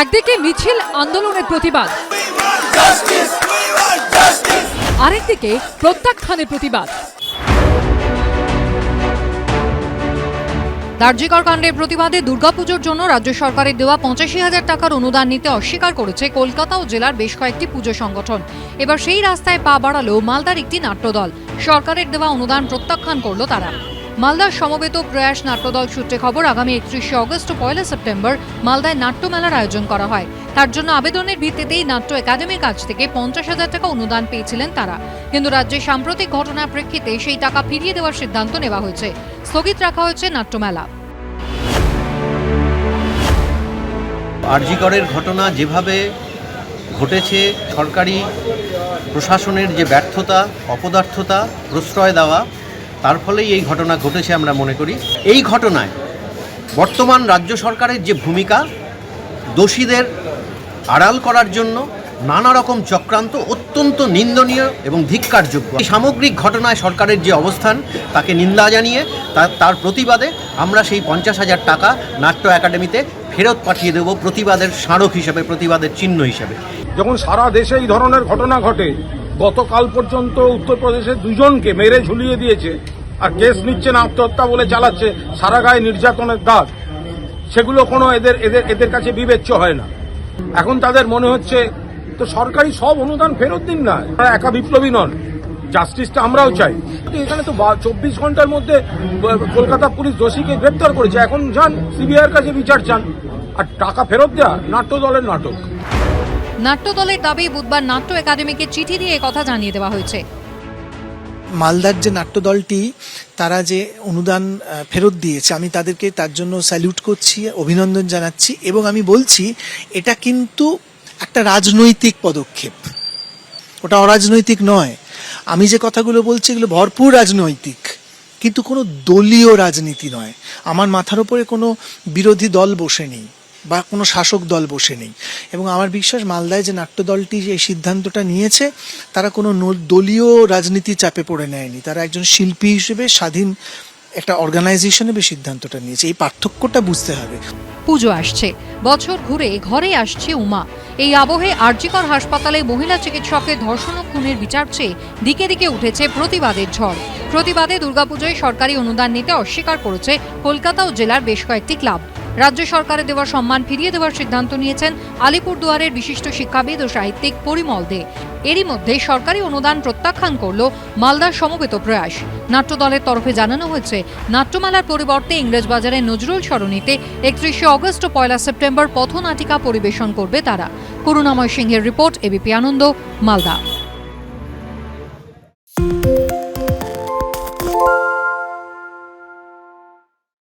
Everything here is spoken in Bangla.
একদিকে মিছিল আন্দোলনের প্রতিবাদ। আরেকদিকে প্রত্যাখ্যানের প্রতিবাদ। দার্জিকর কাণ্ডের প্রতিবাদে দুর্গাপুজোর জন্য রাজ্য সরকারের দেওয়া পঁচাশি হাজার টাকার অনুদান নিতে অস্বীকার করেছে কলকাতা ও জেলার বেশ কয়েকটি পুজো সংগঠন। এবার সেই রাস্তায় পা বাড়ালো মালদার একটি নাট্যদল। সরকারের দেওয়া অনুদান প্রত্যাখ্যান করল তারা। মালদার সমবেত প্রয়াস নাট্যদল সূত্রে খবর, আগামী একত্রিশে অগস্ট ও পয়লা সেপ্টেম্বর মালদায় নাট্যমেলার আয়োজন করা হয়। তার জন্য আবেদনের ভিত্তিতেই নাট্য একাডেমির কাছ থেকে পঞ্চাশ হাজার টাকা অনুদান পেয়েছিলেন তারা। কিন্তু রাজ্যের সাম্প্রতিক ঘটনার প্রেক্ষিতে সেই টাকা ফিরিয়ে দেওয়ার সিদ্ধান্ত নেওয়া হয়েছে। স্থগিত রাখা হয়েছে নাট্যমেলা আরজিকরের ঘটনা যেভাবে ঘটেছে, সরকারি প্রশাসনের যে ব্যর্থতা, অপদার্থতা, প্রশ্রয় দেওয়া তার ফলেই এই ঘটনা ঘটেছে আমরা মনে করি। এই ঘটনায় বর্তমান রাজ্য সরকারের যে ভূমিকা, দোষীদের আড়াল করার জন্য নানা রকম চক্রান্ত অত্যন্ত নিন্দনীয় এবং ধিক্কারযোগ্য। এই সামগ্রিক ঘটনায় সরকারের যে অবস্থান, তাকে নিন্দা জানিয়ে তার তার প্রতিবাদে আমরা সেই পঞ্চাশ হাজার টাকা নাট্য একাডেমিতে ফেরত পাঠিয়ে দেব প্রতিবাদের স্মারক হিসেবে, প্রতিবাদের চিহ্ন হিসেবে। যখন সারা দেশে এই ধরনের ঘটনা ঘটে, গতকাল পর্যন্ত উত্তরপ্রদেশে দুজনকে মেরে ঝুলিয়ে দিয়েছে। আর কেস নিচ্ছে না, আত্মহত্যা বলে চালাচ্ছে, সারা গায়ে নির্যাতনের দাগ, সেগুলো কোনো এদের এদের এদের কাছে বিবেচ্য হয় না। এখন তাদের মনে হচ্ছে, তো সরকারি সব অনুদান ফেরত দিন না, তারা একা বিপ্লবী নন, জাস্টিসটা আমরাও চাই। এখানে তো চব্বিশ ঘণ্টার মধ্যে কলকাতা পুলিশ দোষীকে গ্রেপ্তার করেছে, এখন যান, সিবিআইয়ের কাছে বিচার চান, আর টাকা ফেরত দেওয়া নাট্য দলের নাটক। নাট্যদলের দাবি, বুধবার নাট্য একাডেমিকে চিঠি দিয়ে কথা জানিয়ে দেওয়া হয়েছে। মালদার যে নাট্যদলটি, তারা যে অনুদান ফেরত দিয়েছে, আমি তাদেরকে তার জন্য স্যালিউট করছি, অভিনন্দন জানাচ্ছি এবং আমি বলছি, এটা কিন্তু একটা রাজনৈতিক পদক্ষেপ। ওটা অরাজনৈতিক নয়। আমি যে কথাগুলো বলছি, এগুলো ভরপুর রাজনৈতিক, কিন্তু কোনো দলীয় রাজনীতি নয়। আমার মাথার উপরে কোনো বিরোধী দল বসে নেই বা কোনো শাসক দল বসে নেই। এবং আমার বিশ্বাস মালদায় যে নাট্যদলটি এই সিদ্ধান্তটা নিয়েছে, তারা কোনো দলীয় রাজনীতি চাপে পড়ে নেয়নি। তারা একজন শিল্পী হিসেবে স্বাধীন একটা অর্গানাইজেশন সিদ্ধান্তটা নিয়েছে। এই পার্থক্যটা বুঝতে হবে। পুজো আসছে। বছর ঘুরে ঘরে আসছে উমা। এই আবহে আরজিকর হাসপাতালে মহিলা চিকিৎসকের ধর্ষণ ও খুনের বিচার চেয়ে দিকে দিকে উঠেছে প্রতিবাদের ঝড়। প্রতিবাদে দুর্গাপুজোয় সরকারি অনুদান নিতে অস্বীকার করেছে কলকাতা ও জেলার বেশ কয়েকটি ক্লাব। রাজ্য সরকারে দেওয়া সম্মান ফিরিয়ে দেওয়ার সিদ্ধান্ত নিয়েছেন আলিপুরদুয়ারের বিশিষ্ট শিক্ষাবিদ ও সাহিত্যিক পরিমল দে। এরই মধ্যে সরকারি অনুদান প্রত্যাখ্যান করল মালদার সমবেত প্রয়াস। নাট্যদলের তরফে জানানো হয়েছে, নাট্যমালার পরিবর্তে ইংরেজবাজারের নজরুল সরণিতে একত্রিশে অগস্ট ও পয়লা সেপ্টেম্বর পথনাটিকা পরিবেশন করবে তারা। করুণাময় সিংহের রিপোর্ট, এবিপি আনন্দ, মালদা।